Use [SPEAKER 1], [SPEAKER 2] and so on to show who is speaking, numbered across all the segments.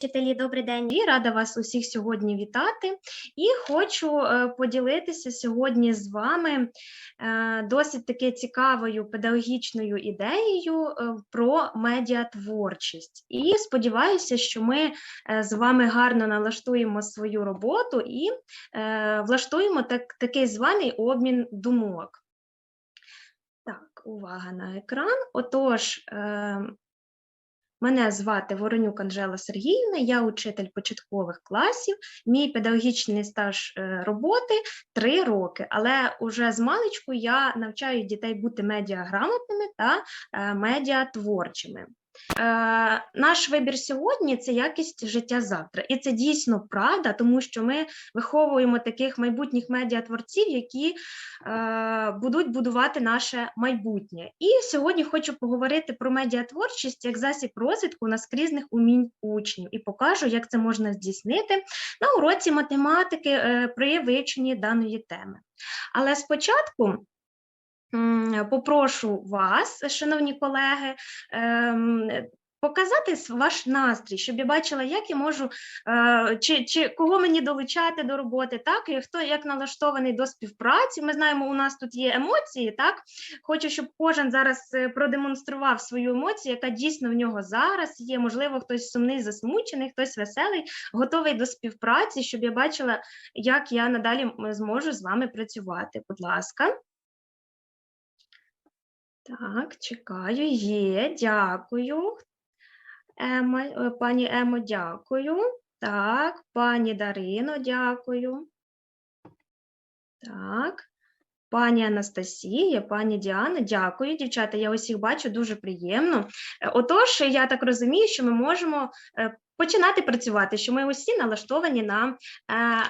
[SPEAKER 1] Вчителі, добрий день. І рада вас усіх сьогодні вітати. І хочу е, поділитися сьогодні з вами е, досить таки цікавою педагогічною ідеєю е, про медіатворчість. І сподіваюся, що ми з вами гарно налаштуємо свою роботу і влаштуємо так, такий званий обмін думок. Так, увага на екран. Отож, Мене звати Воронюк Анжела Сергіївна, я учитель початкових класів. Мій педагогічний стаж е, роботи три роки, але уже з маличку я навчаю дітей бути медіаграмотними та е, медіатворчими. Е, Наш вибір сьогодні це якість життя завтра, і це дійсно правда, тому що ми виховуємо таких майбутніх медіатворців, які е, будуть будувати наше майбутнє. І сьогодні хочу поговорити про медіатворчість як засіб розвитку наскрізних умінь учнів і покажу, як це можна здійснити на уроці математики е, при вивченні даної теми. Але спочатку. М, Попрошу вас, шановні колеги, ем, показати ваш настрій, щоб я бачила, як я можу, е, чи, чи кого мені долучати до роботи, так, і хто як налаштований до співпраці. Ми знаємо, у нас тут є емоції, так. Хочу, щоб кожен зараз е, продемонстрував свою емоцію, яка дійсно в нього зараз є. Можливо, хтось сумний, засмучений, хтось веселий, готовий до співпраці, щоб я бачила, як я надалі зможу з вами працювати. Будь ласка. Так, чекаю. Є, дякую. Ема, е, пані Емо, дякую. Так, пані Дарино, дякую. Так, пані Анастасія, пані Діана, дякую, дівчата. Я усіх бачу дуже приємно. Е, Отож, я так розумію, що ми можемо е, починати працювати, що ми усі налаштовані на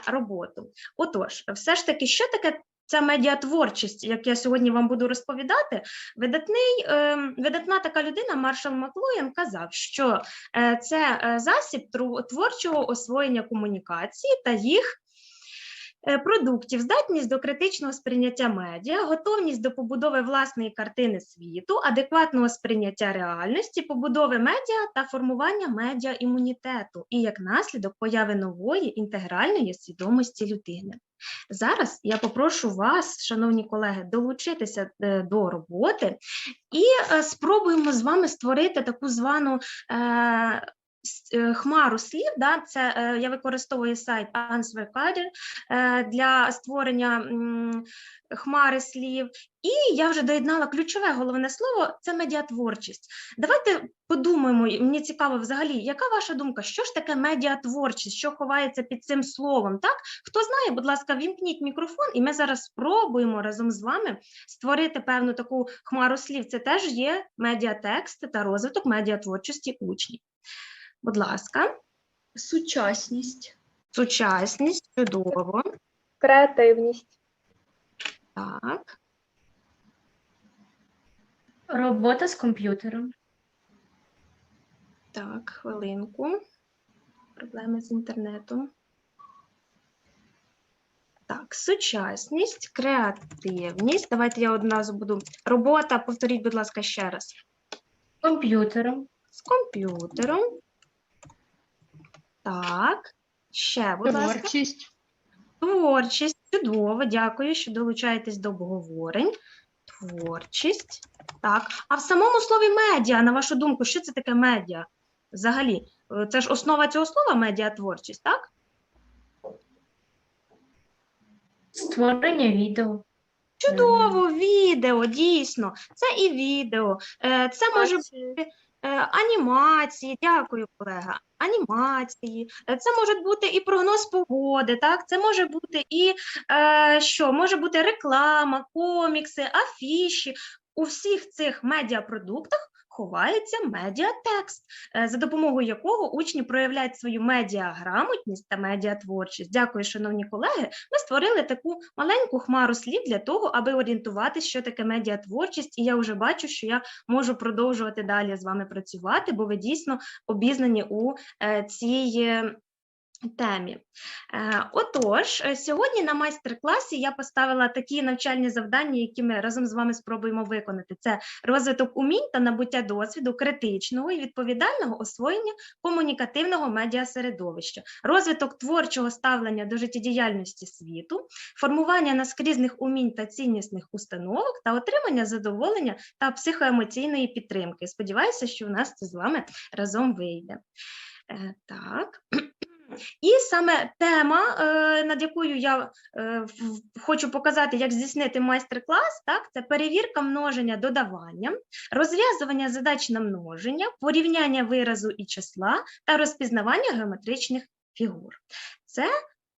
[SPEAKER 1] роботу. Отож, все ж таки, що таке ця медіатворчість, як я сьогодні вам буду розповідати? Видатний, е, видатна така людина, Маршал Маклуєн, казав, що е, це е, засіб творчого освоєння комунікації та їх продуктів, здатність до критичного сприйняття медіа, готовність до побудови власної картини світу, адекватного сприйняття реальності, побудови медіа та формування медіа імунітету і як наслідок появи нової інтегральної свідомості людини. Зараз я попрошу вас, шановні колеги, долучитися е, до роботи і е, спробуємо з вами створити таку звану е, е, хмару слів. Да? Це е, я використовую сайт AnswerCader е, для створення хмари слів. І я вже доєднала ключове головне слово це медіатворчість. Давайте подумаємо, мені цікаво взагалі, яка ваша думка, що ж таке медіатворчість, що ховається під цим словом? Так? Хто знає, будь ласка, вімкніть мікрофон, і ми зараз спробуємо разом з вами створити певну таку хмару слів. Це теж є медіатекст та розвиток медіатворчості учнів. Будь ласка,
[SPEAKER 2] Сучасність,
[SPEAKER 1] сучасність, чудово.
[SPEAKER 3] Креативність,
[SPEAKER 1] Так,
[SPEAKER 2] робота з комп'ютером,
[SPEAKER 1] так, хвилинку. Проблеми з інтернетом. Так, сучасність, креативність. Давайте я одразу буду. Робота, повторіть, будь ласка, ще раз.
[SPEAKER 2] комп'ютером,
[SPEAKER 1] З комп'ютером. Так. Ще, будь ласка.
[SPEAKER 2] творчість,
[SPEAKER 1] Творчість. Чудово, дякую, що долучаєтесь до обговорень. Творчість. Так. А в самому слові медіа, на вашу думку, що це таке медіа? Взагалі, Е, це ж основа цього слова медіатворчість, так?
[SPEAKER 2] створення відео,
[SPEAKER 1] Чудово, відео, дійсно. Це і відео. Е, Це може Е, Анімації, дякую, колега. Анімації, Е, це може бути і прогноз погоди, так? Це може бути і е, що? Може бути реклама, комікси, афіші. У всіх цих медіапродуктах ховається медіатекст, е, за допомогою якого учні проявляють свою медіаграмотність та медіатворчість. Дякую, шановні колеги. Ми створили таку маленьку хмару слів для того, аби орієнтуватися, що таке медіатворчість, і я вже бачу, що я можу продовжувати далі з вами працювати, бо ви дійсно обізнані у е, цій темі. Отож, е, сьогодні на майстер-класі я поставила такі навчальні завдання, які ми разом з вами спробуємо виконати. Це розвиток умінь та набуття досвіду критичного і відповідального освоєння комунікативного медіасередовища, розвиток творчого ставлення до життєдіяльності світу, формування наскрізних умінь та ціннісних установок та отримання задоволення та психоемоційної підтримки. Сподіваюся, що у нас це з вами разом вийде. Е, Так. І саме тема, е, над якою я е, хочу показати, як здійснити майстер-клас, це перевірка множення додаванням, розв'язування задач на множення, порівняння виразу і числа та розпізнавання геометричних фігур. Це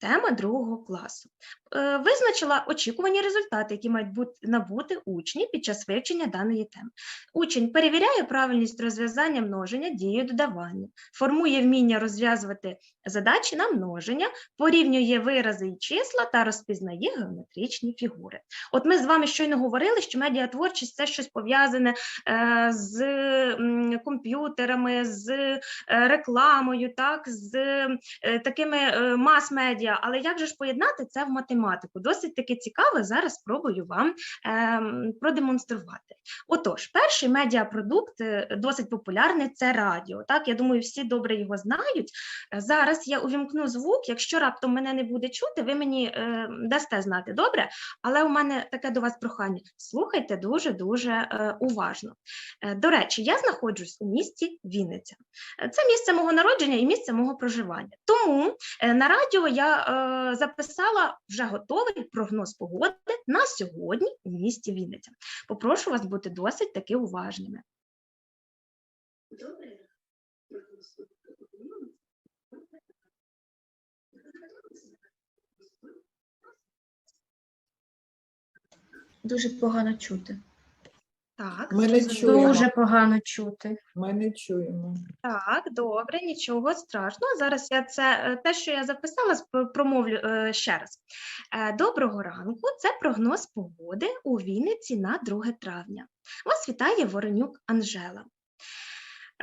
[SPEAKER 1] тема другого класу. Е, Визначила очікувані результати, які мають бути набути учні під час вивчення даної теми. Учень перевіряє правильність розв'язання множення дією додавання, формує вміння розв'язувати задачі на множення, порівнює вирази і числа та розпізнає геометричні фігури. От ми з вами щойно говорили, що медіатворчість це щось пов'язане е, з комп'ютерами, з е, рекламою, так, з такими е, мас-медіа. Але як же ж поєднати це в математику? Досить таки цікаво. Зараз спробую вам ем, продемонструвати. Отож, перший медіапродукт е, досить популярний це радіо. Так, я думаю, всі добре його знають. Зараз я увімкну звук. Якщо раптом мене не буде чути, ви мені е, дасте знати добре. Але у мене таке до вас прохання: слухайте дуже дуже е, уважно. Е, До речі, я знаходжусь у місті Вінниця. Це місце мого народження і місце мого проживання. Тому е, на радіо я е, записала вже готовий прогноз погоди на сьогодні у місті Вінниця. Попрошу вас бути досить таки уважними.
[SPEAKER 2] Дуже погано чути.
[SPEAKER 1] Так,
[SPEAKER 4] Ми не чуємо.
[SPEAKER 2] Дуже погано чути.
[SPEAKER 4] Ми не чуємо.
[SPEAKER 1] Так, добре, нічого страшного. Зараз я це е, те, що я записала, промовлю е, ще раз. Е, Доброго ранку. Це прогноз погоди у Вінниці на 2 травня. Вас вітає Воронюк Анжела.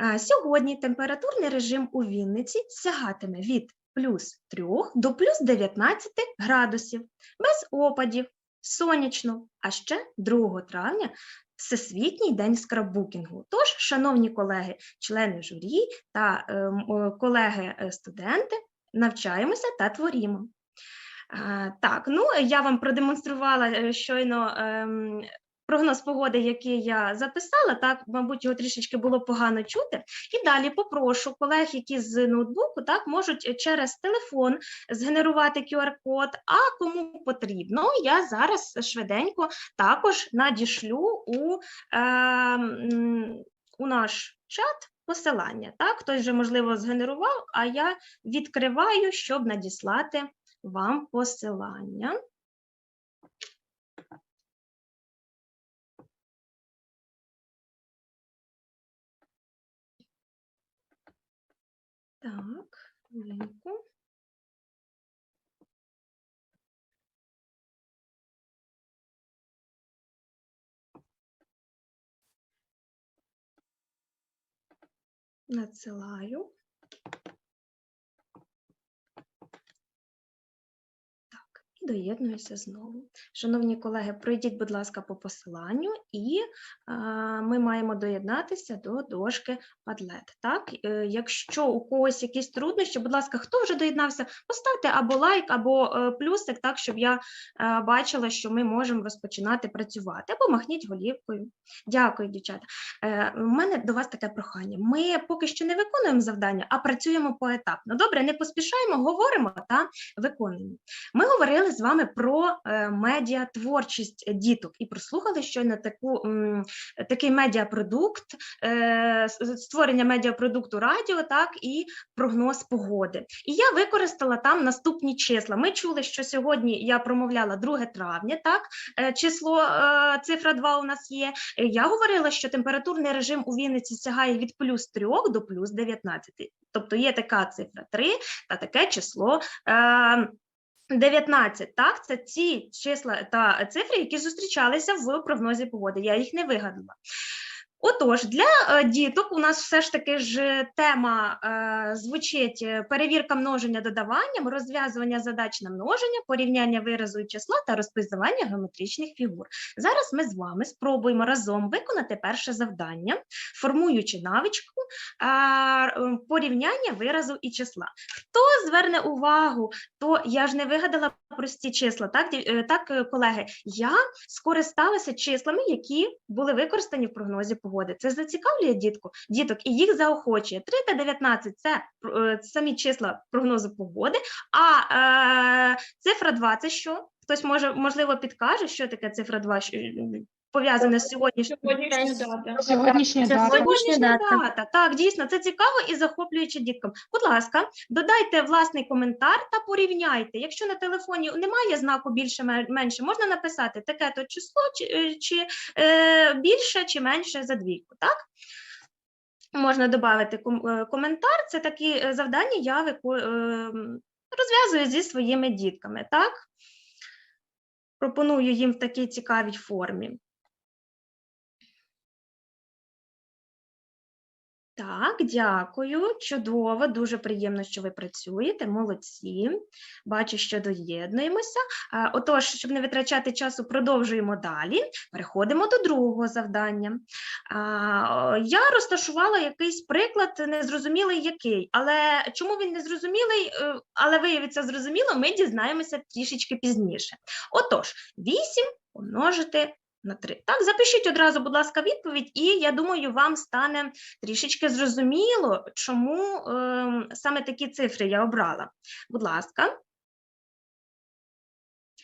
[SPEAKER 1] Е, Сьогодні температурний режим у Вінниці сягатиме від плюс 3 до плюс 19 градусів, без опадів, сонячно, а ще 2 травня Всесвітній день скраббукінгу. Тож, шановні колеги, члени журі та е, е, колеги-студенти, навчаємося та творімо. Е, Так, ну я вам продемонструвала е, щойно ем, прогноз погоди, який я записала. Так, мабуть, його трішечки було погано чути. І далі попрошу колег, які з ноутбуку, так можуть через телефон згенерувати QR-код. А кому потрібно, я зараз швиденько також надішлю у, е, у наш чат посилання. Так, хтось вже можливо згенерував, а я відкриваю, щоб надіслати вам посилання. Так, хвилинку. Надсилаю. Так, і доєднуюся знову. Шановні колеги, пройдіть, будь ласка, по посиланню, і е, ми маємо доєднатися до дошки Padlet. Так, Е, якщо у когось якісь труднощі, будь ласка, хто вже доєднався, поставте або лайк, або е, плюсик, так, щоб я е, бачила, що ми можемо розпочинати працювати, або махніть голівкою. Дякую, дівчата. Е, У мене до вас таке прохання. Ми поки що не виконуємо завдання, а працюємо поетапно. Добре, не поспішаємо, говоримо та виконуємо. Ми говорили з вами про е, медіатворчість діток і прослухали щойно таку, такий медіапродукт, е, створення медіапродукту радіо, так і прогноз погоди. І я використала там наступні числа. Ми чули, що сьогодні я промовляла 2 травня, так е, число цифра 2 у нас є. Я говорила, що температурний режим у Вінниці сягає від плюс 3 до плюс 19. Тобто є така цифра 3 та таке число. 19, так, це ці числа та цифри, які зустрічалися в прогнозі погоди. Я їх не вигадала. Отож, для е, діток у нас все ж таки ж тема е, звучить е, перевірка множення додаванням, розв'язування задач на множення, порівняння виразу і числа та розпізнавання геометричних фігур. Зараз ми з вами спробуємо разом виконати перше завдання, формуючи навичку е, порівняння виразу і числа. Хто зверне увагу, то я ж не вигадала прості числа, так, е, так колеги? Я скористалася числами, які були використані в прогнозі погоди. Це зацікавлює дітку, діток і їх заохочує. 3 та 19 – це е, самі числа прогнозу погоди, а е, цифра 2 – це що? Хтось може, можливо, підкаже, що таке цифра 2, що, е, пов'язане з сьогоднішнім.
[SPEAKER 4] Сьогоднішня дата.
[SPEAKER 3] Сьогоднішня дата.
[SPEAKER 2] сьогоднішня дата.
[SPEAKER 1] Так, дійсно, це цікаво і захоплююче діткам. Будь ласка, додайте власний коментар та порівняйте. Якщо на телефоні немає знаку більше менше, можна написати таке то число, чи, е, чи е, більше чи менше за двійку. Так? Можна додати ком- е, коментар. Це такі е, завдання я вику- е, розв'язую зі своїми дітками. Так? Пропоную їм в такій цікавій формі. Так, дякую. Чудово, дуже приємно, що ви працюєте. Молодці. Бачу, що доєднуємося. Отож, щоб не витрачати часу, продовжуємо далі. Переходимо до другого завдання. Я розташувала якийсь приклад, незрозумілий який, але чому він незрозумілий, е, але виявиться зрозуміло, ми дізнаємося трішечки пізніше. Отож, 8 помножити на 3. Так, запишіть одразу, будь ласка, відповідь, і я думаю, вам стане трішечки зрозуміло, чому ем, саме такі цифри я обрала. Будь ласка.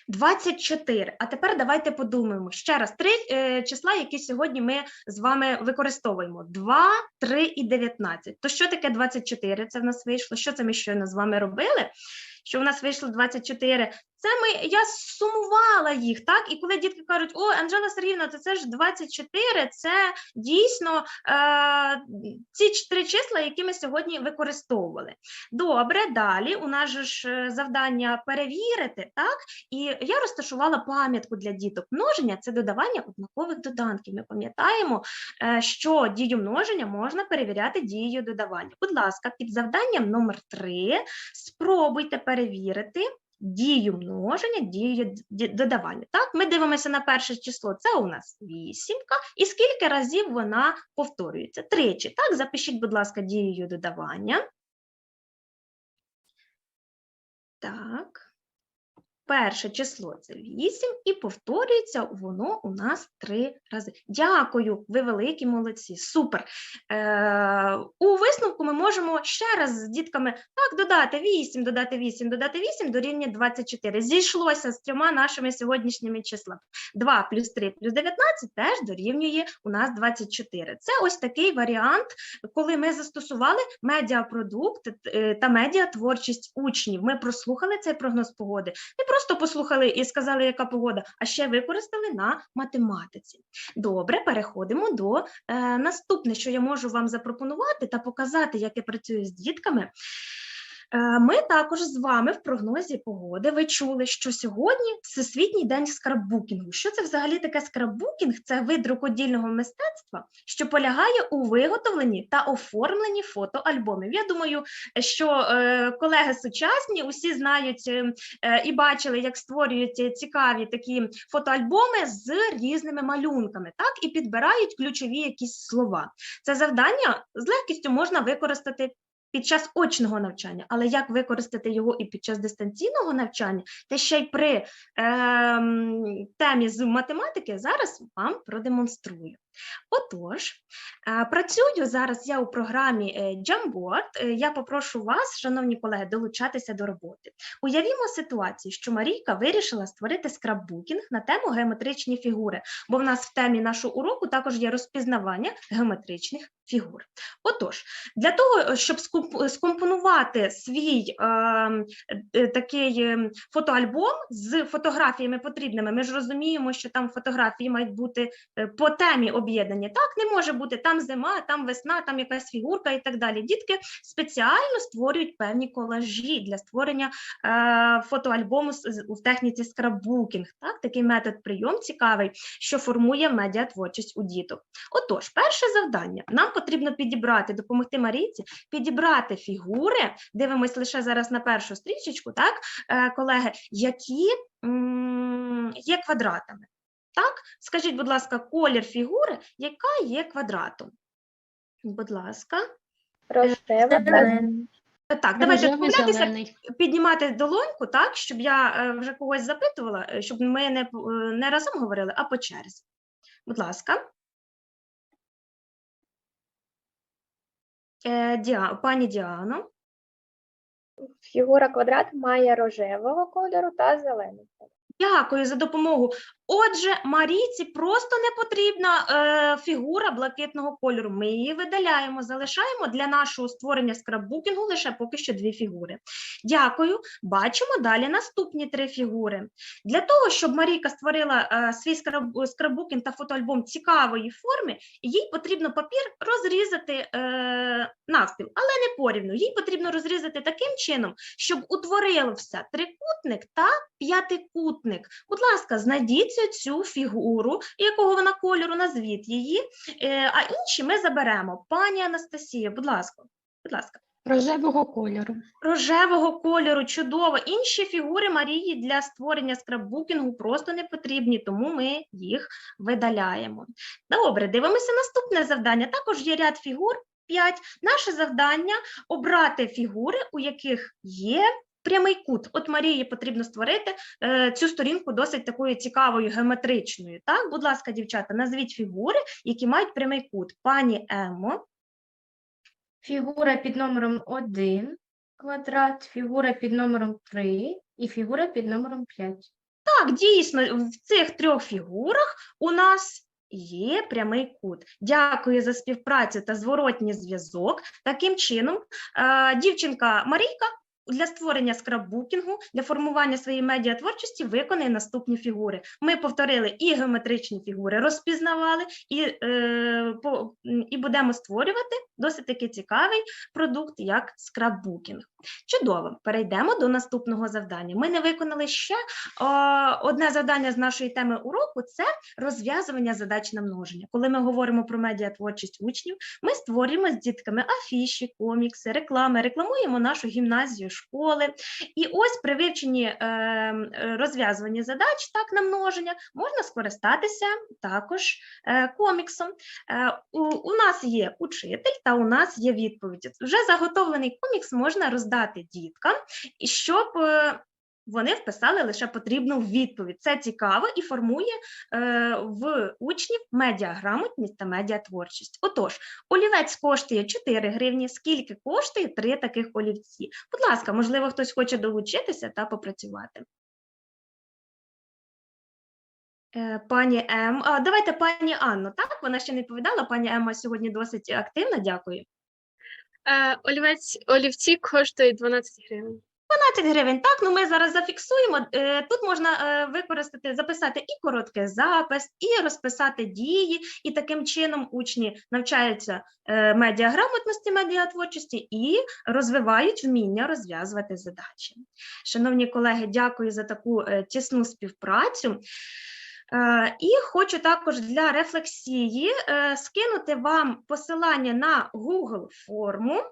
[SPEAKER 1] 24. А тепер давайте подумаємо ще раз три е, числа, які сьогодні ми з вами використовуємо: 2, 3 і 19. То що таке 24? Це в нас вийшло. Що це ми щойно з вами робили? Що в нас вийшло 24? Це ми я сумувала їх, так? І коли дітки кажуть, о, Анжела Сергіївна, то це ж 24, це дійсно е, ці чотири числа, які ми сьогодні використовували. Добре, далі у нас ж е, завдання перевірити, так? І я розташувала пам'ятку для діток. Множення це додавання однакових доданків. Ми пам'ятаємо, е, що дію множення можна перевіряти дією додавання. Будь ласка, під завданням номер 3 спробуйте перевірити. Дію множення, дію додавання. Так, ми дивимося на перше число. Це у нас вісімка. І скільки разів вона повторюється? Тричі. Так, запишіть, будь ласка, дією додавання. Так. Перше число це 8 і повторюється воно у нас три рази. Дякую, ви великі молодці, супер. Е, у висновку ми можемо ще раз з дітками так додати 8, додати 8, додати 8 дорівнює 24. Зійшлося з трьома нашими сьогоднішніми числами. 2 плюс 3 плюс 19 теж дорівнює у нас 24. Це ось такий варіант, коли ми застосували медіапродукт е, та медіатворчість учнів. Ми прослухали цей прогноз погоди, просто послухали і сказали, яка погода, а ще використали на математиці. Добре, переходимо до е, наступне, що я можу вам запропонувати та показати, як я працюю з дітками. Е, Ми також з вами в прогнозі погоди ви чули, що сьогодні Всесвітній день скраббукінгу. Що це взагалі таке скраббукінг? Це вид рукодільного мистецтва, що полягає у виготовленні та оформленні фотоальбомів. Я думаю, що е, колеги сучасні усі знають е, е, і бачили, як створюють цікаві такі фотоальбоми з різними малюнками, так і підбирають ключові якісь слова. Це завдання з легкістю можна використати під час очного навчання, але як використати його і під час дистанційного навчання, та ще й при е, темі з математики, зараз вам продемонструю. Отож, е, працюю зараз я у програмі е, Jamboard. Е, Я попрошу вас, шановні колеги, долучатися до роботи. Уявімо ситуацію, що Марійка вирішила створити скраббукінг на тему геометричні фігури, бо в нас в темі нашого уроку також є розпізнавання геометричних фігур. Отож, для того, щоб скомпонувати свій е, такий е, фотоальбом з фотографіями потрібними, ми ж розуміємо, що там фотографії мають бути по темі об'єднані. Так, не може бути там зима, там весна, там якась фігурка і так далі. Дітки спеціально створюють певні колажі для створення е, фотоальбому у техніці скраббукінг. Так, такий метод прийом цікавий, що формує медіатворчість у діток. Отож, перше завдання. Нам потрібно підібрати, допомогти Марійці, підібрати фігури. Дивимось лише зараз на першу стрічечку, так, е, колеги, які м, є квадратами. Так, скажіть, будь ласка, колір фігури, яка є квадратом? Будь ласка.
[SPEAKER 3] Рожева
[SPEAKER 1] Е, Так, давайте
[SPEAKER 2] Рожевий,
[SPEAKER 1] домовлятися, піднімати долоньку, так, щоб я е, вже когось запитувала, е, щоб ми не, не разом говорили, а по черзі. Будь ласка. Діа... Пані Діано.
[SPEAKER 3] фігура квадрат має рожевого кольору та зеленого. кольору.
[SPEAKER 1] Дякую за допомогу. Отже, Марійці просто не потрібна е, фігура блакитного кольору. Ми її видаляємо, залишаємо для нашого створення скраббукінгу лише поки що дві фігури. Дякую. Бачимо далі наступні три фігури. Для того, щоб Марійка створила е, свій скраб, скраббукінг та фотоальбом цікавої форми, їй потрібно папір розрізати е, навпіл, але не порівну. Їй потрібно розрізати таким чином, щоб утворився трикутник та п'ятикутник. Будь ласка, знайдіть цю фігуру, якого вона кольору, назвіть її, е, а інші ми заберемо. Пані Анастасія, будь ласка, будь ласка.
[SPEAKER 2] Рожевого кольору.
[SPEAKER 1] Рожевого кольору, чудово. Інші фігури Марії для створення скраббукінгу просто не потрібні, тому ми їх видаляємо. Добре, дивимося наступне завдання. Також є ряд фігур 5. Наше завдання обрати фігури, у яких є прямий кут. От Марії потрібно створити е, цю сторінку досить такою цікавою, геометричною. Так, будь ласка, дівчата, назвіть фігури, які мають прямий кут. Пані Емо.
[SPEAKER 2] Фігура під номером 1 квадрат, фігура під номером 3 і фігура під номером 5.
[SPEAKER 1] Так, дійсно, в цих трьох фігурах у нас є прямий кут. Дякую за співпрацю та зворотній зв'язок. Таким чином, е, дівчинка Марійка для створення скраббукінгу, для формування своєї медіатворчості виконає наступні фігури. Ми повторили і геометричні фігури, розпізнавали, і, е, по, і будемо створювати досить таки цікавий продукт, як скраббукінг. Чудово, перейдемо до наступного завдання. Ми не виконали ще о, одне завдання з нашої теми уроку це розв'язування задач на множення. Коли ми говоримо про медіатворчість учнів, ми створюємо з дітками афіші, комікси, реклами, рекламуємо нашу гімназію, школи. І ось при вивченні е, розв'язування задач так на множення можна скористатися також е, коміксом. Е, у, нас є учитель та у нас є відповіді. Вже заготовлений комікс можна роздати діткам, щоб вони вписали лише потрібну відповідь. Це цікаво і формує е, в учнів медіаграмотність та медіатворчість. Отож, олівець коштує 4 гривні. Скільки коштує 3 таких олівці? Будь ласка, можливо, хтось хоче долучитися та попрацювати. Е, Пані Ем, а, давайте пані Анну, так? Вона ще не відповідала. Пані Емма сьогодні досить активна, дякую.
[SPEAKER 4] Е, олівець, олівці коштують 12 гривень.
[SPEAKER 1] 15 гривень. Так, ну ми зараз зафіксуємо. Е, Тут можна е, використати, записати і короткий запис, і розписати дії, і таким чином учні навчаються е, медіаграмотності, медіатворчості і розвивають вміння розв'язувати задачі. Шановні колеги, дякую за таку тісну співпрацю. І хочу також для рефлексії скинути вам посилання на Google форму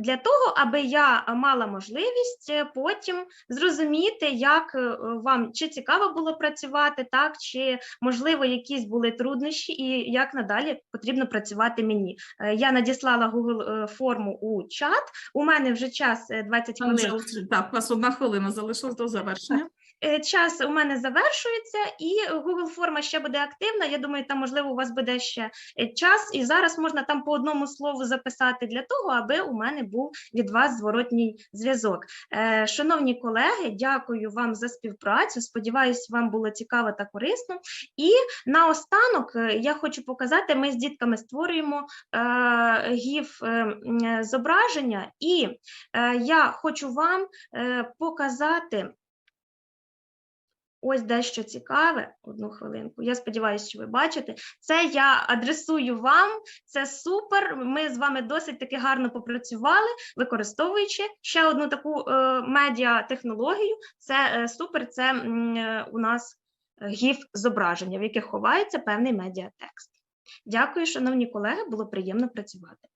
[SPEAKER 1] для того, аби я мала можливість е, потім зрозуміти, як е, вам чи цікаво було працювати, так чи можливо якісь були труднощі, і як надалі потрібно працювати мені. Е, Я надіслала Google форму у чат. У мене вже час е, 20 хвилин.
[SPEAKER 5] Так, у вас одна хвилина залишилась до завершення.
[SPEAKER 1] Е, Час у мене завершується, і Google форма ще буде активна. Я думаю, там можливо у вас буде ще е, час, і зараз можна там по одному слову записати для того, аби у мене був від вас зворотній зв'язок. Е, Шановні колеги, дякую вам за співпрацю. Сподіваюсь, вам було цікаво та корисно. І наостанок я хочу показати: ми з дітками створюємо гіф зображення, і я хочу вам показати. Ось дещо цікаве. Одну хвилинку. Я сподіваюся, що ви бачите. Це я адресую вам. Це супер. Ми з вами досить таки гарно попрацювали, використовуючи ще одну таку е, медіа-технологію. Це е, супер. Це е, у нас гіф зображення, в яких ховається певний медіатекст. Дякую, шановні колеги, було приємно працювати.